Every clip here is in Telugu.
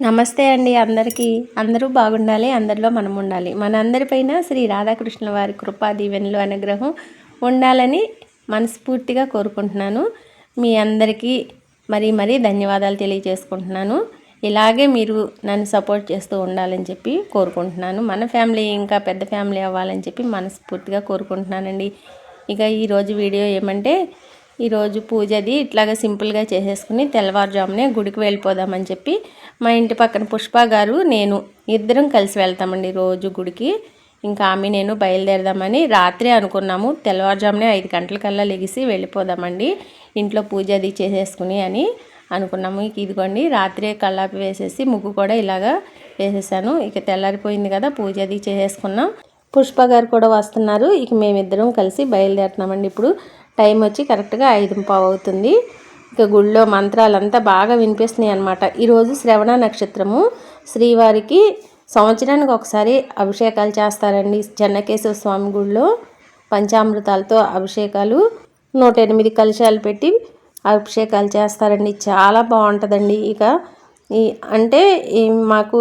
నమస్తే అండి అందరికీ. అందరూ బాగుండాలి అందరిలో మనం ఉండాలి. మనందరిపైన శ్రీ రాధాకృష్ణ వారి కృపా దీవెనలు అనుగ్రహం ఉండాలని మనస్ఫూర్తిగా కోరుకుంటున్నాను. మీ అందరికీ మరీ మరీ ధన్యవాదాలు తెలియజేసుకుంటున్నాను. ఇలాగే మీరు నన్ను సపోర్ట్ చేస్తూ ఉండాలని చెప్పి కోరుకుంటున్నాను. మన ఫ్యామిలీ ఇంకా పెద్ద ఫ్యామిలీ అవ్వాలని చెప్పి మనస్ఫూర్తిగా కోరుకుంటున్నానండి. ఇక ఈరోజు వీడియో ఏమంటే ఈరోజు పూజది ఇట్లాగా సింపుల్గా చేసేసుకుని తెల్లవారుజామునే గుడికి వెళ్ళిపోదామని చెప్పి మా ఇంటి పక్కన పుష్ప గారు నేను ఇద్దరం కలిసి వెళ్తామండి రోజు గుడికి. ఇంకా ఆమె నేను బయలుదేరదామని రాత్రి అనుకున్నాము. తెల్లవారుజామునే ఐదు గంటలకల్లా లెగిసి వెళ్ళిపోదామండి. ఇంట్లో పూజ అది చేసేసుకుని అని అనుకున్నాము. ఇక ఇదిగోండి రాత్రే కల్లాపి వేసేసి ముగ్గు కూడా ఇలాగా వేసేసాను. ఇక తెల్లారిపోయింది కదా పూజ అది చేసేసుకున్నాం. పుష్ప గారు కూడా వస్తున్నారు. ఇక మేమిద్దరం కలిసి బయలుదేరుతున్నామండి. ఇప్పుడు టైం వచ్చి కరెక్ట్గా ఐదు పావు అవుతుంది. ఇక గుళ్ళో మంత్రాలంతా బాగా వినిపిస్తున్నాయి అనమాట ఈరోజు శ్రవణ నక్షత్రము. శ్రీవారికి సంవత్సరానికి ఒకసారి అభిషేకాలు చేస్తారండి. చెన్నకేశ్వర స్వామి గుళ్ళో పంచామృతాలతో అభిషేకాలు. నూట ఎనిమిది కలశాలు పెట్టి అభిషేకాలు చేస్తారండి. చాలా బాగుంటుందండి. ఇక ఈ అంటే మాకు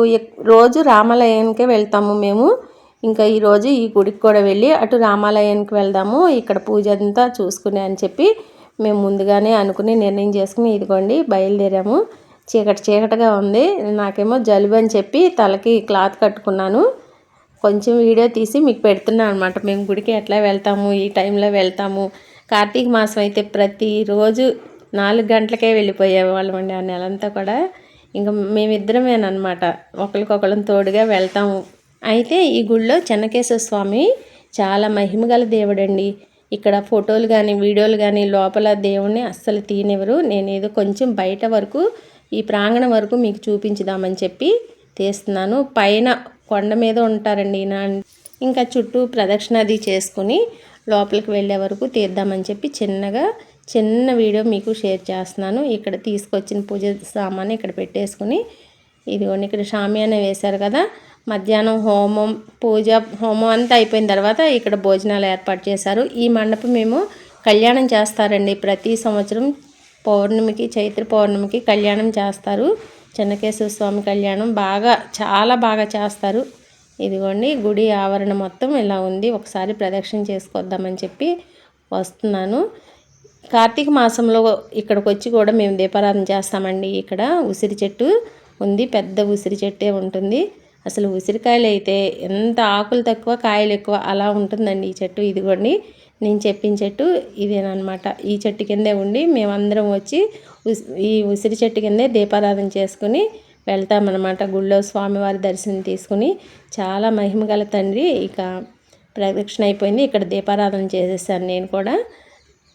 రోజు రామాలయానికే వెళ్తాము మేము. ఇంకా ఈరోజు ఈ గుడికి కూడా వెళ్ళి అటు రామాలయానికి వెళ్దాము ఇక్కడ పూజ అంతా చూసుకునే అని చెప్పి మేము ముందుగానే అనుకుని నిర్ణయం చేసుకుని ఇదిగోండి బయలుదేరాము. చీకటి చీకటిగా ఉంది నాకేమో జలుబు అని చెప్పి తలకి క్లాత్ కట్టుకున్నాను. కొంచెం వీడియో తీసి మీకు పెడుతున్నాను అనమాట మేము గుడికి ఎట్లా వెళ్తాము ఈ టైంలో వెళ్తాము. కార్తీక మాసం అయితే ప్రతిరోజు నాలుగు గంటలకే వెళ్ళిపోయే వాళ్ళమండి ఆ నెలంతా కూడా. ఇంకా మేమిద్దరమేనమాట ఒకరికొకళ్ళని తోడుగా వెళ్తాము. అయితే ఈ గుళ్ళో చెన్నకేశ్వర స్వామి చాలా మహిమగల దేవుడండి. ఇక్కడ ఫోటోలు కానీ వీడియోలు కానీ లోపల దేవుణ్ణి అస్సలు తీనివ్వరు. నేను ఏదో కొంచెం బయట వరకు ఈ ప్రాంగణం వరకు మీకు చూపించుదామని చెప్పి తీస్తున్నాను. పైన కొండ మీద ఉంటారండి నా ఇంకా చుట్టూ ప్రదక్షిణాది చేసుకుని లోపలికి వెళ్ళే వరకు తీద్దామని చెప్పి చిన్నగా చిన్న వీడియో మీకు షేర్ చేస్తున్నాను. ఇక్కడ తీసుకొచ్చిన పూజ సామాన్ ఇక్కడ పెట్టేసుకుని ఇదిగోండి ఇక్కడ షామియాన వేశారు కదా. మధ్యాహ్నం హోమం పూజ హోమం అంతా అయిపోయిన తర్వాత ఇక్కడ భోజనాలు ఏర్పాటు చేశారు. ఈ మండపం మేము కళ్యాణం చేస్తారండి. ప్రతి సంవత్సరం పౌర్ణమికి చైత్ర పౌర్ణమికి కళ్యాణం చేస్తారు. చెన్నకేశ్వర స్వామి కళ్యాణం బాగా చాలా బాగా చేస్తారు. ఇదిగోండి గుడి ఆవరణ మొత్తం ఇలా ఉంది. ఒకసారి ప్రదక్షిణ చేసుకొద్దామని చెప్పి వస్తున్నాను. కార్తీక మాసంలో ఇక్కడికి వచ్చి కూడా మేము దీపారాధన చేస్తామండి. ఇక్కడ ఉసిరి చెట్టు ఉంది. పెద్ద ఉసిరి చెట్టే ఉంటుంది. అసలు ఉసిరికాయలు అయితే ఎంత ఆకులు తక్కువ కాయలు ఎక్కువ అలా ఉంటుందండి ఈ చెట్టు. ఇదిగోండి నేను చెప్పిన చెట్టు ఇదేనమాట ఈ చెట్టు కిందే ఉండి మేమందరం వచ్చి ఈ ఉసిరి చెట్టు కిందే దీపారాధన చేసుకుని వెళ్తామన్నమాట. గుళ్ళో స్వామివారి దర్శనం తీసుకుని చాలా మహిమ గల తండ్రి. ఇక ప్రదక్షిణ అయిపోయింది. ఇక్కడ దీపారాధన చేసేసాను నేను కూడా.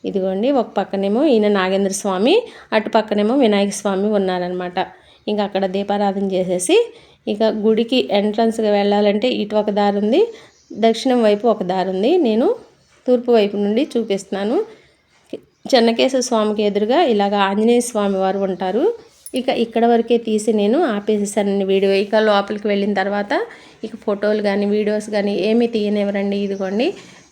ఇదిగోండి ఒక పక్కనేమో ఈయన నాగేంద్ర స్వామి అటు పక్కనేమో వినాయక స్వామి ఉన్నారనమాట ఇంకా అక్కడ దీపారాధన చేసేసి ఇక గుడికి ఎంట్రన్స్గా వెళ్ళాలంటే ఇటు ఒక దారి ఉంది దక్షిణం వైపు ఒక దారి ఉంది. నేను తూర్పు వైపు నుండి చూపిస్తున్నాను. చెన్నకేశ్వర స్వామికి ఎదురుగా ఇలాగ ఆంజనేయ స్వామి వారు ఉంటారు. ఇక ఇక్కడ వరకే తీసి నేను ఆపేసేసానండి వీడియో. ఇక లోపలికి వెళ్ళిన తర్వాత ఇక ఫోటోలు కానీ వీడియోస్ కానీ ఏమీ తీయనివ్వరండి. ఇదిగోండి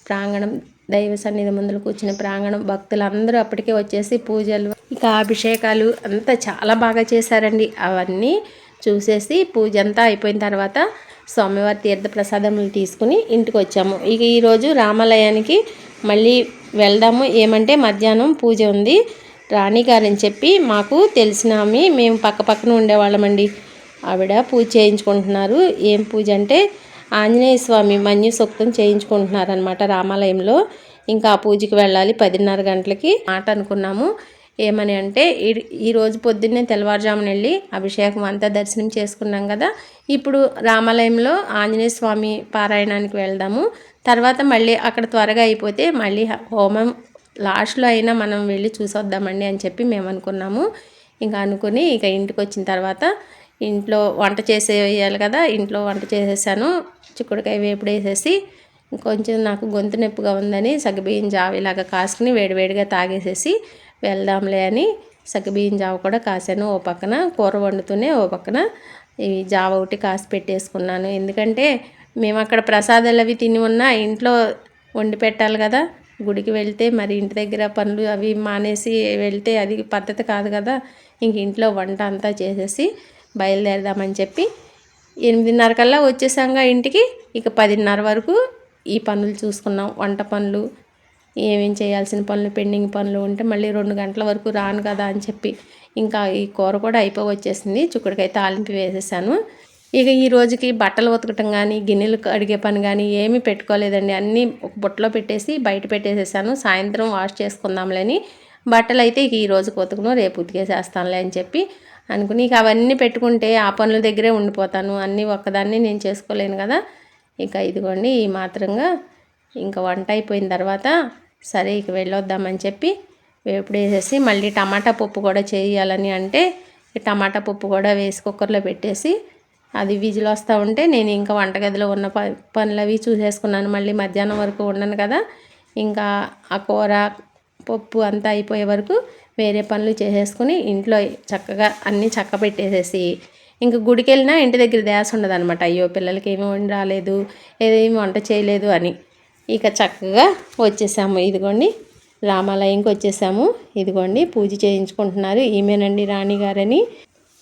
ప్రాంగణం దైవ సన్నిధి ముందులు కూర్చున్న ప్రాంగణం. భక్తులందరూ అప్పటికే వచ్చేసి పూజలు ఇక అభిషేకాలు అంతా చాలా బాగా చేశారండి. అవన్నీ చూసేసి పూజ అంతా అయిపోయిన తర్వాత స్వామివారి తీర్థ ప్రసాదములు తీసుకుని ఇంటికి వచ్చాము. ఇక ఈరోజు రామాలయానికి మళ్ళీ వెళ్దాము. ఏమంటే మధ్యాహ్నం పూజ ఉంది. రాణిగారని చెప్పి మాకు తెలిసిన ఆమె మేము పక్క పక్కన ఉండేవాళ్ళమండి. ఆవిడ పూజ చేయించుకుంటున్నారు. ఏం పూజ అంటే ఆంజనేయ స్వామి మన్యు సూక్తం చేయించుకుంటున్నారనమాట రామాలయంలో. ఇంకా ఆ పూజకి వెళ్ళాలి పదిన్నర గంటలకి. మాట అనుకున్నాము. ఏమని అంటే ఈరోజు పొద్దున్నే తెల్లవారుజామున వెళ్ళి అభిషేకం అంతా దర్శనం చేసుకున్నాం కదా. ఇప్పుడు రామాలయంలో ఆంజనేయ స్వామి పారాయణానికి వెళ్దాము. తర్వాత మళ్ళీ అక్కడ త్వరగా అయిపోతే మళ్ళీ హోమం లాస్ట్లో అయినా మనం వెళ్ళి చూసొద్దామండి అని చెప్పి మేము అనుకున్నాము ఇంకా అనుకుని ఇక ఇంటికి వచ్చిన తర్వాత ఇంట్లో వంట చేసేయాలి కదా ఇంట్లో వంట చేసేసాను. చిక్కుడుకాయ వేపుడు వేసేసి కొంచెం నాకు గొంతు నొప్పిగా ఉందని సగ్గుబియ్యం జావిలాగా కాసుకుని వేడివేడిగా తాగేసేసి వెళ్దాంలే అని సగ్గుబియ్యం జావ కూడా కాసాను ఓ పక్కన కూర వండుతూనే ఓ పక్కన. ఈ జావ ఒకటి కాసి పెట్టేసుకున్నాను. ఎందుకంటే మేము అక్కడ ప్రసాదాలు అవి తిని ఉన్నా ఇంట్లో వండి పెట్టాలి కదా. గుడికి వెళ్తే మరి ఇంటి దగ్గర పనులు అవి మానేసి వెళ్తే అది పద్ధతి కాదు కదా. ఇంక ఇంట్లో వంట అంతా చేసేసి బయలుదేరదామని చెప్పి ఎనిమిదిన్నర కల్లా వచ్చేసాంగా ఇంటికి. ఇక పదిన్నర వరకు ఈ పనులు చూసుకున్నాం. వంట పనులు ఏమేం చేయాల్సిన పనులు పెండింగ్ పనులు ఉంటే మళ్ళీ రెండు గంటల వరకు రాను కదా అని చెప్పి ఇంకా ఈ కూర కూడా అయిపో వచ్చేసింది చుక్కడికాయ తాలింపు వేసేసాను. ఇక ఈ రోజుకి బట్టలు ఉతకటం కానీ గిన్నెలు అడిగే పని కానీ ఏమీ పెట్టుకోలేదండి. అన్నీ ఒక బుట్టలో పెట్టేసి బయట పెట్టేసేసాను. సాయంత్రం వాష్ చేసుకుందాంలేని. బట్టలు అయితే ఇక ఈ రోజుకి ఉతకను రేపు ఉతికేసేస్తానులే అని చెప్పి అనుకుని ఇక అవన్నీ పెట్టుకుంటే ఆ పనుల దగ్గరే ఉండిపోతాను. అన్నీ ఒక్కదాన్ని నేను చేసుకోలేను కదా. ఇక ఇదిగోండి ఈ మాత్రంగా ఇంకా వంట అయిపోయిన తర్వాత సరే ఇక వెళ్ళొద్దామని చెప్పి వేపుడు వేసేసి మళ్ళీ టమాటా పప్పు కూడా చేయాలని అంటే టమాటా పప్పు కూడా వేసి కుక్కర్లో పెట్టేసి అది విజిల్ వస్తూ ఉంటే నేను ఇంకా వంటగదిలో ఉన్న ప పనులు అవి చూసేసుకున్నాను. మళ్ళీ మధ్యాహ్నం వరకు ఉండను కదా. ఇంకా ఆ కూర పప్పు అంతా అయిపోయే వరకు వేరే పనులు చేసేసుకుని ఇంట్లో చక్కగా అన్నీ చక్క పెట్టేసేసి ఇంక గుడికి వెళ్ళినా ఇంటి దగ్గర ధ్యాస ఉండదు అనమాట అయ్యో పిల్లలకి ఏమి రాలేదు ఏదేమి వంట చేయలేదు అని. ఇక చక్కగా వచ్చేసాము. ఇదిగోండి రామాలయంకి వచ్చేసాము. ఇదిగోండి పూజ చేయించుకుంటున్నారు. ఈమెనండి రాణిగారని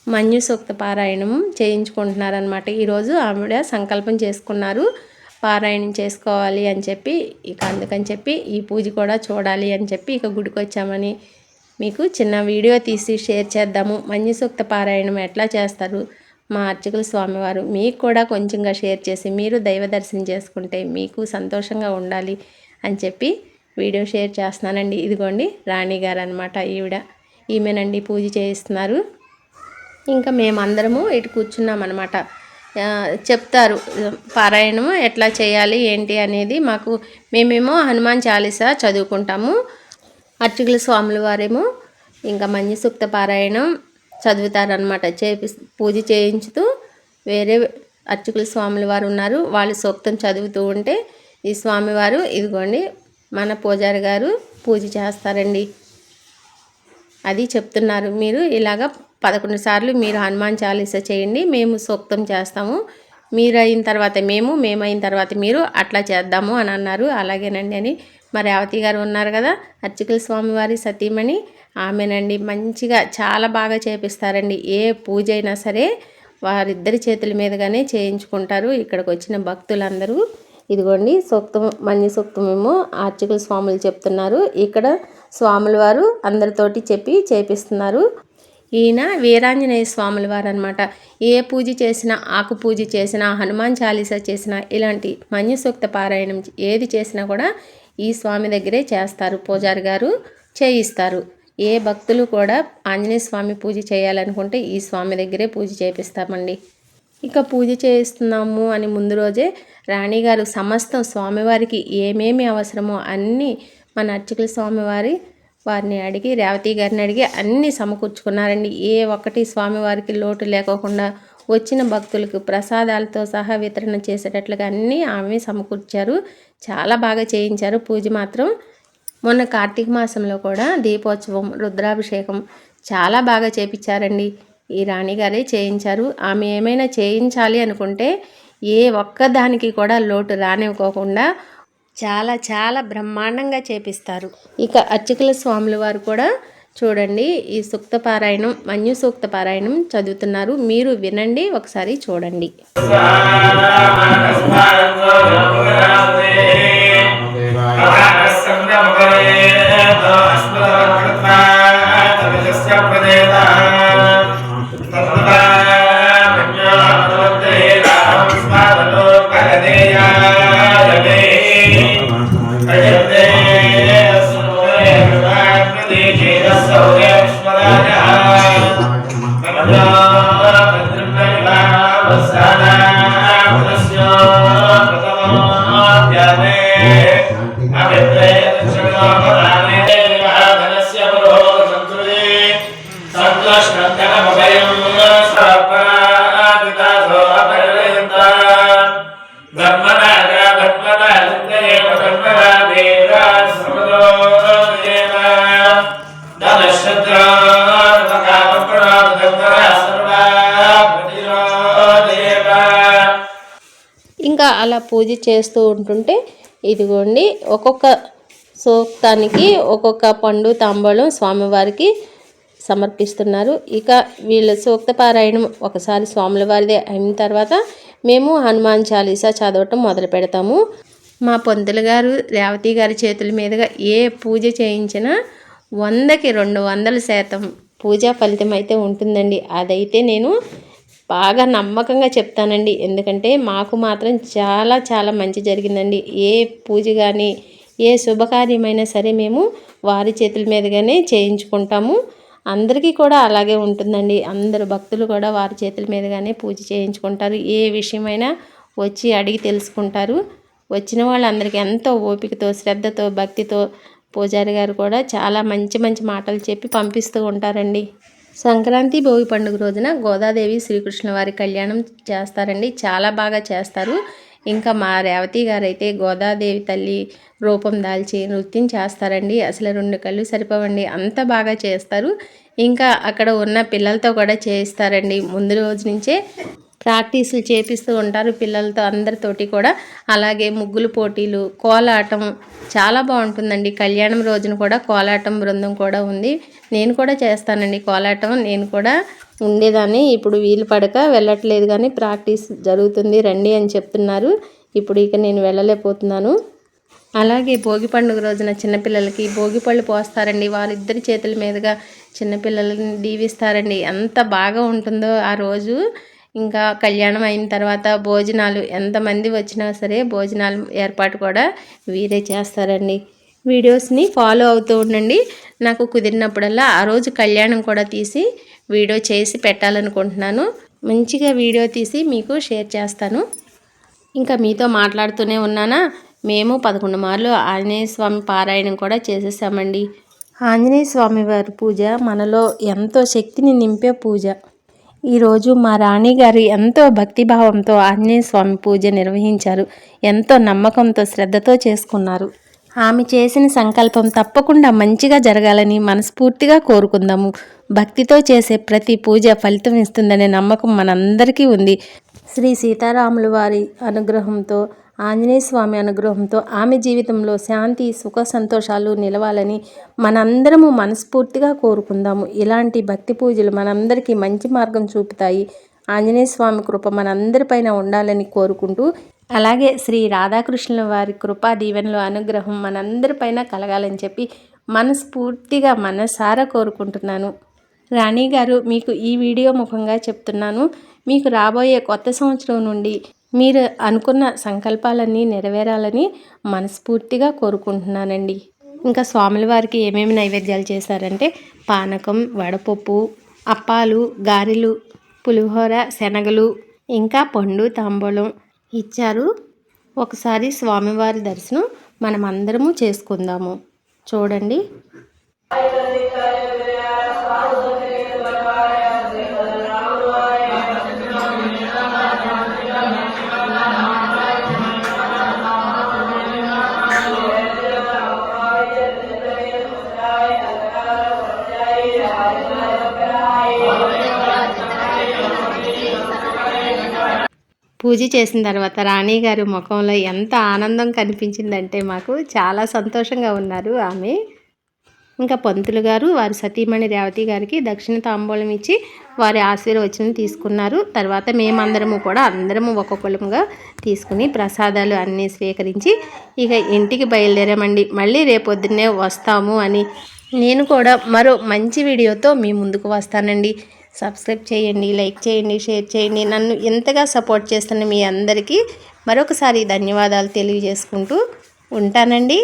మన్యు సూక్త పారాయణం చేయించుకుంటున్నారనమాట ఈరోజు ఆవిడ సంకల్పం చేసుకున్నారు. పారాయణం చేసుకోవాలి అని చెప్పి ఇక అందుకని చెప్పి ఈ పూజ కూడా చూడాలి అని చెప్పి ఇక గుడికి వచ్చామని మీకు చిన్న వీడియో తీసి షేర్ చేద్దాము. మన్యు సూక్త పారాయణం ఎట్లా చేస్తారు? మా అర్చకుల స్వామివారు మీకు కూడా కొంచెంగా షేర్ చేసి మీరు దైవ దర్శనం చేసుకుంటే మీకు సంతోషంగా ఉండాలి అని చెప్పి వీడియో షేర్ చేస్తున్నానండి. ఇదిగోండి రాణి గారు అనమాట ఈవిడ. ఈమెనండి పూజ చేయిస్తున్నారు. ఇంకా మేమందరము ఇటు కూర్చున్నాం అనమాట చెప్తారు పారాయణం ఎట్లా చేయాలి ఏంటి అనేది మాకు మేమేమో హనుమాన్ చాలీసా చదువుకుంటాము. అర్చకుల స్వాముల వారేమో ఇంకా మంచి సూక్త పారాయణం చదువుతారనమాట చేపి పూజ చేయించుతూ వేరే అర్చకుల స్వాముల వారు ఉన్నారు. వాళ్ళు సూక్తం చదువుతూ ఉంటే ఈ స్వామివారు ఇదిగోండి మన పూజారి గారు పూజ చేస్తారండి. అది చెప్తున్నారు. మీరు ఇలాగ పదకొండు సార్లు మీరు హనుమాన్ చాలీస చేయండి మేము సూక్తం చేస్తాము. మీరు అయిన తర్వాత మేము మేము అయిన తర్వాత మీరు అట్లా చేద్దాము అని అన్నారు. అలాగేనండి అని. మరి రేవతి గారు ఉన్నారు కదా అర్చకుల స్వామివారి సతీమణి ఆమెనండి మంచిగా చాలా బాగా చేపిస్తారండి. ఏ పూజ అయినా సరే వారిద్దరి చేతుల మీదుగానే చేయించుకుంటారు. ఇక్కడికి వచ్చిన భక్తులందరూ ఇదిగోండి సూక్తం మన్య సూక్తమేమో ఆర్చకుల స్వాములు చెప్తున్నారు. ఇక్కడ స్వాముల వారు అందరితోటి చెప్పి చేపిస్తున్నారు. ఈయన వీరాంజనేయ స్వాముల వారు అనమాట ఏ పూజ చేసినా ఆకు పూజ చేసినా హనుమాన్ చాలీసా చేసినా ఇలాంటి మన్యసూక్త పారాయణం ఏది చేసినా కూడా ఈ స్వామి దగ్గరే చేస్తారు. పూజారి గారు చేయిస్తారు. ఏ భక్తులు కూడా ఆంజనేయ స్వామి పూజ చేయాలనుకుంటే ఈ స్వామి దగ్గరే పూజ చేపిస్తామండి. ఇక పూజ చేయిస్తున్నాము అని ముందు రోజే రాణిగారు సమస్తం స్వామివారికి ఏమేమి అవసరమో అన్నీ మన అర్చకుల స్వామివారి వారిని అడిగి రేవతి గారిని అడిగి అన్నీ సమకూర్చుకున్నారండి. ఏ ఒక్కటి స్వామివారికి లోటు లేకోకుండా వచ్చిన భక్తులకు ప్రసాదాలతో సహా వితరణ చేసేటట్లుగా అన్నీ ఆమె సమకూర్చారు. చాలా బాగా చేయించారు. పూజ మాత్రం మొన్న కార్తీక మాసంలో కూడా దీపోత్సవం రుద్రాభిషేకం చాలా బాగా చేపించారండి. ఈ రాణిగారే చేయించారు. ఆమె ఏమైనా చేయించాలి అనుకుంటే ఏ ఒక్కదానికి కూడా లోటు రానివ్వకోకుండా చాలా చాలా బ్రహ్మాండంగా చేపిస్తారు. ఇక అర్చకుల స్వాముల వారు కూడా చూడండి ఈ సూక్త పారాయణం మన్యు సూక్త పారాయణం చదువుతున్నారు. మీరు వినండి ఒకసారి చూడండి. ఇంకా అలా పూజ చేస్తూ ఉంటుంటే ఇదిగోండి ఒక్కొక్క సూక్తానికి ఒక్కొక్క పండు తాంబూలం స్వామివారికి సమర్పిస్తున్నారు. ఇక వీళ్ళ సూక్త పారాయణం ఒకసారి స్వాముల వారిదే అయిన తర్వాత మేము హనుమాన్ చాలీసా చదవటం మొదలు పెడతాము. మా పొంతులు గారు రేవతి గారి చేతుల మీదుగా ఏ పూజ చేయించినా వందకి రెండు వందల శాతం పూజా ఫలితం అయితే ఉంటుందండి. అదైతే నేను బాగా నమ్మకంగా చెప్తానండి. ఎందుకంటే మాకు మాత్రం చాలా చాలా మంచి జరిగిందండి. ఏ పూజ కానీ ఏ శుభకార్యమైనా సరే మేము వారి చేతుల మీదుగానే చేయించుకుంటాము. అందరికీ కూడా అలాగే ఉంటుందండి. అందరు భక్తులు కూడా వారి చేతుల మీదుగానే పూజ చేయించుకుంటారు. ఏ విషయమైనా వచ్చి అడిగి తెలుసుకుంటారు. వచ్చిన వాళ్ళందరికీ ఎంతో ఓపికతో శ్రద్ధతో భక్తితో పూజారి గారు కూడా చాలా మంచి మంచి మాటలు చెప్పి పంపిస్తూ ఉంటారండి. సంక్రాంతి భోగి పండుగ రోజున గోదాదేవి శ్రీకృష్ణ వారి కళ్యాణం చేస్తారండి. చాలా బాగా చేస్తారు. ఇంకా మా రేవతి గారు అయితే గోదాదేవి తల్లి రూపం దాల్చి నృత్యం చేస్తారండి. అసలు రెండు కళ్ళు సరిపోవండి. అంత బాగా చేస్తారు. ఇంకా అక్కడ ఉన్న పిల్లలతో కూడా చేయిస్తారండి. ముందు రోజు నుంచే ప్రాక్టీసులు చేపిస్తూ ఉంటారు పిల్లలతో అందరితోటి కూడా. అలాగే ముగ్గులు పోటీలు కోలాటం చాలా బాగుంటుందండి. కళ్యాణం రోజున కూడా కోలాటం బృందం కూడా ఉంది. నేను కూడా చేస్తానండి కోలాటం. నేను కూడా ఉండేదాన్ని. ఇప్పుడు వీలు పడక వెళ్ళట్లేదు కానీ ప్రాక్టీస్ జరుగుతుంది. రండి అని చెప్తున్నారు. ఇప్పుడు ఇక నేను వెళ్ళలేకపోతున్నాను. అలాగే భోగి పండుగ రోజున చిన్నపిల్లలకి భోగి పళ్ళు పోస్తారండి. వాళ్ళిద్దరి చేతుల మీదుగా చిన్నపిల్లలని దీవిస్తారండి. ఎంత బాగా ఉంటుందో ఆ రోజు. ఇంకా కళ్యాణం అయిన తర్వాత భోజనాలు ఎంతమంది వచ్చినా సరే భోజనాలు ఏర్పాటు కూడా వీరే చేస్తారండి. వీడియోస్ని ఫాలో అవుతూ ఉండండి. నాకు కుదిరినప్పుడల్లా ఆ రోజు కళ్యాణం కూడా తీసి వీడియో చేసి పెట్టాలనుకుంటున్నాను. మంచిగా వీడియో తీసి మీకు షేర్ చేస్తాను. ఇంకా మీతో మాట్లాడుతూనే ఉన్నానా? మేము పదకొండు మార్లు ఆంజనేయ స్వామి పారాయణం కూడా చేసేసామండి. ఆంజనేయ స్వామి వారి పూజ మనలో ఎంతో శక్తిని నింపే పూజ. ఈరోజు మా రాణి గారు ఎంతో భక్తిభావంతో ఆంజనేయ స్వామి పూజ నిర్వహించారు. ఎంతో నమ్మకంతో శ్రద్ధతో చేసుకున్నారు. ఆమె చేసిన సంకల్పం తప్పకుండా మంచిగా జరగాలని మనస్ఫూర్తిగా కోరుకుందాము. భక్తితో చేసే ప్రతి పూజ ఫలితం ఇస్తుందనే నమ్మకం మనందరికీ ఉంది. శ్రీ సీతారాముల వారి అనుగ్రహంతో ఆంజనేయ స్వామి అనుగ్రహంతో ఆమె జీవితంలో శాంతి సుఖ సంతోషాలు నిలవాలని మనందరము మనస్ఫూర్తిగా కోరుకుందాము. ఇలాంటి భక్తి పూజలు మనందరికీ మంచి మార్గం చూపుతాయి. ఆంజనేయ స్వామి కృప మనందరిపైన ఉండాలని కోరుకుంటూ అలాగే శ్రీ రాధాకృష్ణుల వారి కృపా దీవెనలు అనుగ్రహం మనందరిపైన కలగాలని చెప్పి మనస్ఫూర్తిగా మనసారా కోరుకుంటున్నాను. రాణి గారు మీకు ఈ వీడియో ముఖంగా చెప్తున్నాను. మీకు రాబోయే కొత్త సంవత్సరం నుండి మీరు అనుకున్న సంకల్పాలన్నీ నెరవేరాలని మనస్ఫూర్తిగా కోరుకుంటున్నానండి. ఇంకా స్వాముల వారికి ఏమేమి నైవేద్యాలు చేశారంటే పానకం వడపప్పు అప్పాలు గారెలు పులిహోర శనగలు ఇంకా పండు తాంబూలం ఇచ్చారు. ఒకసారి స్వామివారి దర్శనం మనమందరము చేసుకుందాము. చూడండి. పూజ చేసిన తర్వాత రాణి గారి ముఖంలో ఎంత ఆనందం కనిపించిందంటే మాకు చాలా సంతోషంగా ఉన్నారు ఆమె. ఇంకా పంతులు గారు వారి సతీమణి రేవతి గారికి దక్షిణ తాంబూలం ఇచ్చి వారి ఆశీర్వచనం తీసుకున్నారు. తర్వాత మేమందరము కూడా అందరము ఒక్కొక్కరుగా తీసుకుని ప్రసాదాలు అన్నీ స్వీకరించి ఇక ఇంటికి బయలుదేరామండి. మళ్ళీ రేపొద్దున్నే వస్తాము అని నేను కూడా మరో మంచి వీడియోతో మీ ముందుకు వస్తానండి. సబ్స్క్రైబ్ చేయండి లైక్ చేయండి షేర్ చేయండి. నన్ను ఎంతగా సపోర్ట్ చేస్తున్న మీ అందరికీ మరొకసారి ధన్యవాదాలు తెలియజేసుకుంటూ ఉంటానండి.